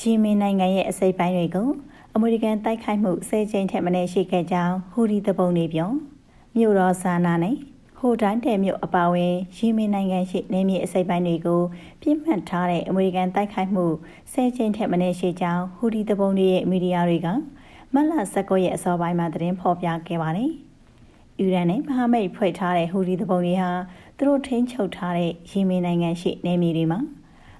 ယီမင်နိုင်ငံရဲ့အစိပ်ပိုင်းတွေကိုအမေရိကန်တိုက်ခိုက်မှုဆယ်ကြိမ်ထက်မနည်းရှိခဲ့ကြောင်းဟူဒီသဘုံတွေပြောမြို့တော်ဆာနာနဲ့ဟိုတိုင်းတယ်မြို့အပါအဝင်ယီမင်နိုင်ငံရှိနေမြေအစိပ်ပိုင်းတွေကိုပြစ်မှတ်ထားတဲ့အမေရိကန်တိုက်ခိုက်မှုဆယ်ကြိမ်ထက်မနည်းရှိကြောင်းဟူဒီသဘုံတွေရဲ့မီဒီယာတွေကမတ်လ19ရက်အစောပိုင်းမှာသတင်းဖော်ပြခဲ့ပါတယ်။အီရန်နဲ့မဟာမိတ်ဖွဲ့ထားတဲ့ဟူဒီသဘုံတွေဟာသူတို့ထိန်းချုပ်ထားတဲ့ယီမင်နိုင်ငံရှိနေမြေတွေမှာ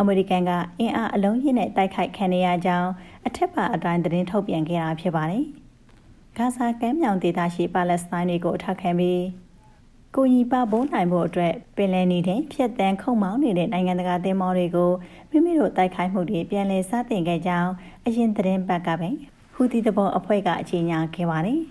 အမေရိကန်ကအင်အားအလုံးကြီးနဲ့တိုက်ခိုက်ခံရကြောင်းအထက်ပါအတိုင်းသတင်းထုတ်ပြန်ခဲ့တာဖြစ်ပါတယ်။ဂါဇာကမ်းမြောင်ဒေသရှိပါလက်စတိုင်းတွေကိုအထောက်ခံပြီးကိုကြီးပဘုံနိုင်ဖို့အတွက်ပင်လယ်နီထဲဖြတ်တန်းခုံမောင်းနေတဲ့နိုင်ငံတကာသင်္ဘောတွေကိုမိမိတို့တိုက်ခိုက်မှုတွေပြန်လည်စတင်ခဲ့ကြောင်းအရင်သတင်းပတ်ကပဲဟူတီတဘောအဖွဲ့ကအကြေညာခဲ့ပါတယ်။